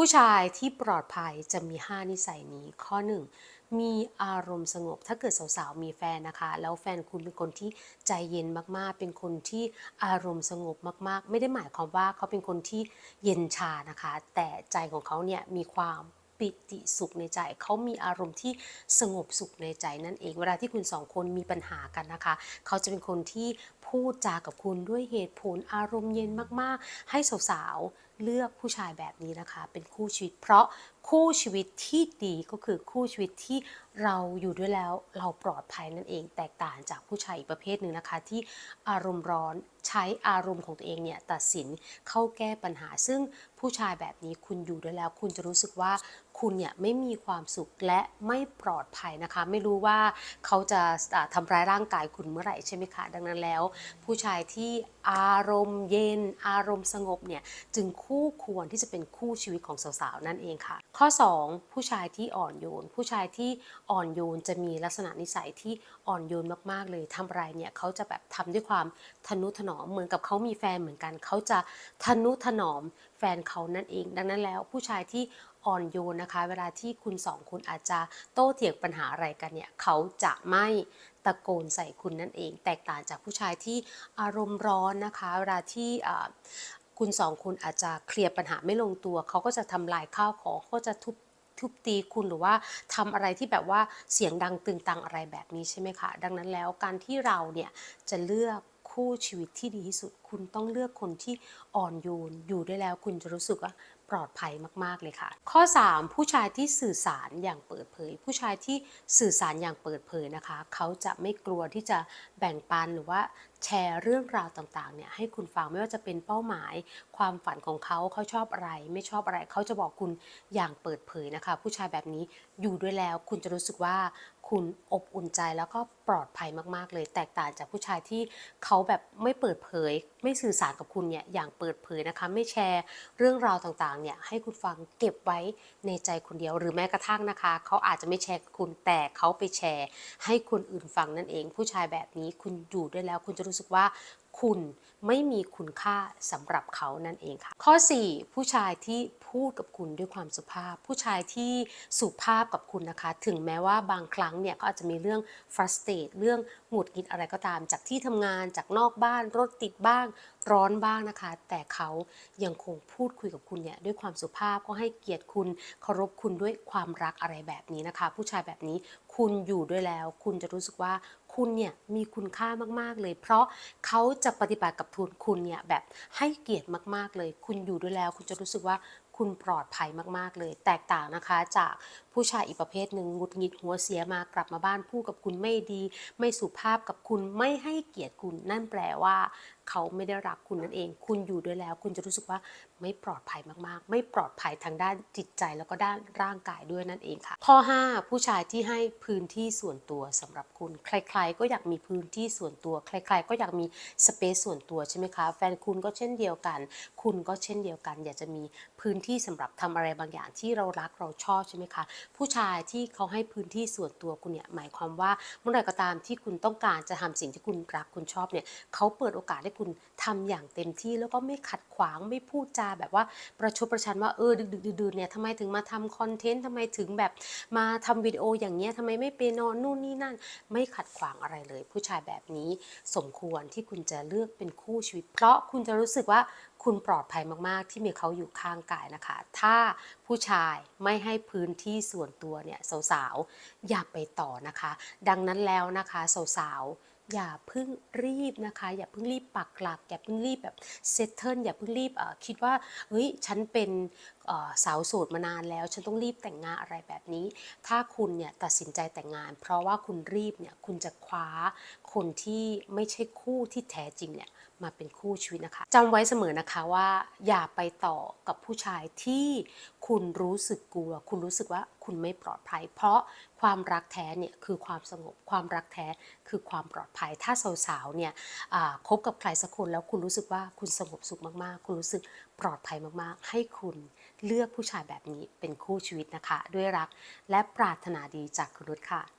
ผู้ชายที่ปลอดภัยจะมี 5 นิสัยนี้ ข้อ 1 มีอารมณ์สงบ ถ้าเกิดสาวๆ มีแฟนนะคะ แล้วแฟนคุณเป็นคนที่ใจเย็นมากๆ เป็นคนที่อารมณ์สงบมากๆ ไม่ได้หมายความว่าเขาเป็นคนที่เย็นชานะคะ แต่ใจของเขาเนี่ยมีความปิติสุขในใจ เขามีอารมณ์ที่สงบสุขในใจนั่นเอง เวลาที่คุณสองคนมีปัญหากันนะคะ เขาจะเป็นคนที่ พูดจากับคุณด้วยเหตุผลอารมณ์เย็นมากๆ ให้สาวๆเลือกผู้ชายแบบนี้นะคะ เป็นคู่ชีวิต เพราะคู่ชีวิตที่ดีก็คือคู่ชีวิตที่เราอยู่ด้วยแล้วเราปลอดภัยนั่นเองแตกต่างจากผู้ชายอีกประเภทหนึ่งนะคะ ที่อารมณ์ร้อนใช้อารมณ์ของตัวเองเนี่ยตัดสินเข้าแก้ปัญหา ซึ่งผู้ชายแบบนี้คุณอยู่ด้วยแล้ว คุณจะรู้สึกว่าคุณเนี่ยไม่มีความสุขและไม่ปลอดภัยนะคะ ไม่รู้ว่าเขาจะอ่าทำร้ายร่างกายคุณเมื่อไหร่ใช่ไหมคะ ดังนั้นแล้วผู้ชายที่อารมณ์เย็น อารมณ์สงบเนี่ยจึงคู่ควรที่จะเป็นคู่ชีวิตของสาวๆนั่นเองค่ะ ข้อ 2 ผู้ชายที่อ่อนโยน ผู้ชายที่อ่อนโยนจะมีลักษณะนิสัยที่อ่อนโยนมากๆเลยทำไรเนี่ยเขาจะแบบทำด้วยความทนุถนอมเหมือนกับเขามีแฟนเหมือนกัน เขาจะทนุถนอมแฟนเขานั่นเอง ดังนั้นแล้วผู้ชายที่ อ่อนโยนนะคะ เวลาที่คุณสองคนอาจจะโต้เถียงปัญหาอะไรกันเนี่ยเขาจะไม่ตะโกนใส่คุณนั่นเอง แตกต่างจากผู้ชายที่อารมณ์ร้อนนะคะ เวลาที่คุณสองคนอาจจะเคลียร์ปัญหาไม่ลงตัว เขาก็จะทำลายข้าวของเขาก็จะทุบทุบตีคุณหรือว่าทำอะไรที่แบบว่าเสียงดังตึงตังอะไรแบบนี้ใช่ไหมคะ ดังนั้นแล้วการที่เราเนี่ยจะเลือกคู่ชีวิตที่ดีที่สุด คุณต้องเลือกคนที่อ่อนโยนอยู่ได้แล้วคุณจะรู้สึกว่า ปลอดภัยมากๆเลยค่ะ ข้อ 3 ผู้ชายที่สื่อสารอย่างเปิดเผย ผู้ชายที่สื่อสารอย่างเปิดเผยนะคะ เขาจะไม่กลัวที่จะแบ่งปันหรือว่า แชร์เรื่องราวต่างๆเนี่ยให้คุณฟังไม่ว่าจะเป็นเป้าหมาย ความฝันของเขาเขาชอบอะไร ไม่ชอบอะไรเขาจะบอกคุณอย่างเปิดเผยนะคะ ผู้ชายแบบนี้อยู่ด้วยแล้ว คุณจะรู้สึกว่าคุณอบอุ่นใจแล้วก็ปลอดภัยมากๆ เลย แตกต่างจากผู้ชายที่เขาแบบไม่เปิดเผย ไม่สื่อสารกับคุณเนี่ยอย่างเปิดเผยนะคะ ไม่แชร์เรื่องราวต่างๆเนี่ยให้คุณฟังเก็บไว้ในใจคนเดียวหรือแม้กระทั่งนะคะ เขาอาจจะไม่แชร์กับคุณแต่เขาไปแชร์ ให้คนอื่นฟังนั่นเอง ผู้ชายแบบนี้คุณอยู่ด้วยแล้วคุณจะรู้สึกว่าคุณไม่มีคุณค่าสำหรับเขานั่นเองค่ะ ข้อ 4 ผู้ชายที่พูดกับคุณด้วยความสุภาพ ผู้ชายที่สุภาพกับคุณนะคะ ถึงแม้ว่าบางครั้งเนี่ยเขาอาจจะมีเรื่อง frustrate เรื่องหงุดหงิดอะไรก็ตาม จากที่ทำงานจากนอกบ้านรถติดบ้างร้อนบ้างนะคะ แต่เขายังคงพูดคุยกับคุณเนี่ยด้วยความสุภาพก็ให้เกียรติคุณเคารพคุณด้วยความรักอะไรแบบนี้นะคะ ผู้ชายแบบนี้คุณอยู่ด้วยแล้ว คุณจะรู้สึกว่า คุณเนี่ยมีคุณค่ามากๆเลย เพราะเขาจะปฏิบัติกับทุนคุณเนี่ยแบบให้เกียรติมากๆเลย คุณอยู่ด้วยแล้ว คุณจะรู้สึกว่าคุณปลอดภัยมากๆเลย แตกต่างนะคะจากผู้ชายอีกประเภทหนึ่งหงุดหงิดหัวเสียมากลับมาบ้านพูดกับคุณไม่ดี ไม่สุภาพกับคุณไม่ให้เกียรติคุณนั่นแปลว่า เขาไม่ได้รักคุณนั่นเอง คุณอยู่ด้วยแล้ว คุณจะรู้สึกว่าไม่ปลอดภัยมากๆ ไม่ปลอดภัยทางด้านจิตใจแล้วก็ด้านร่างกายด้วยนั่นเองค่ะ ข้อ 5 ผู้ชายที่ให้พื้นที่ส่วนตัวสำหรับคุณ ใคร ๆ ก็อยากมีพื้นที่ส่วนตัว ใคร ๆ ก็อยากมีสเปซส่วนตัวใช่ไหมคะ แฟนคุณก็เช่นเดียวกัน คุณก็เช่นเดียวกัน อยากจะมีพื้นที่สำหรับทำอะไรบางอย่างที่เรารักเราชอบใช่ไหมคะ ผู้ชายที่เขาให้พื้นที่ส่วนตัวคุณเนี่ยหมายความว่าเมื่อไหร่ก็ตามที่คุณต้องการจะทำสิ่งที่คุณรักคุณชอบเนี่ยเขาเปิดโอกาสให้คุณทำอย่างเต็มที่แล้วก็ไม่ขัดขวางไม่พูดจาแบบว่าประชดประชันว่าเออดึกดึกดื่นเนี่ยทำไมถึงมาทำคอนเทนต์ทำไมถึงแบบมาทำวิดีโออย่างเงี้ยทำไมไม่ไปนอนนู่นนี่นั่น ไม่ขัดขวางอะไรเลย ผู้ชายแบบนี้สมควรที่คุณจะเลือกเป็นคู่ชีวิต เพราะคุณจะรู้สึกว่าคุณปลอดภัยมาก ๆ ที่มีเขาอยู่ข้างกายนะคะ ถ้าผู้ชายไม่ให้พื้นที่ส่วนตัวเนี่ยสาวๆอย่าไปต่อนะคะ ดังนั้นแล้วนะคะสาวๆ อย่าเพิ่งรีบนะคะ อย่าเพิ่งรีบปักหลัก อย่าเพิ่งรีบแบบเซตเทิลอย่าเพิ่งรีบคิดว่าเฮ้ยฉันเป็นสาวโสดมานานแล้ว ฉันต้องรีบแต่งงานอะไรแบบนี้ ถ้าคุณเนี่ยตัดสินใจแต่งงาน เพราะว่าคุณรีบเนี่ยคุณจะคว้าคนที่ไม่ใช่คู่ที่แท้จริงเนี่ยมาเป็นคู่ชีวิตนะคะจำไว้เสมอนะคะว่า อย่าไปต่อกับผู้ชายที่คุณรู้สึกกลัว คุณรู้สึกว่าคุณไม่ปลอดภัย เพราะความรักแท้เนี่ยคือความสงบความรักแท้คือความปลอดภัย ถ้าสาวๆเนี่ยคบกับใครสักคนแล้วคุณรู้สึกว่าคุณสงบสุขมากๆ คุณรู้สึกปลอดภัยมากๆ ให้คุณเลือกผู้ชายแบบนี้เป็นคู่ชีวิตนะคะ ด้วยรักและปรารถนาดีจากคุณนุชค่ะ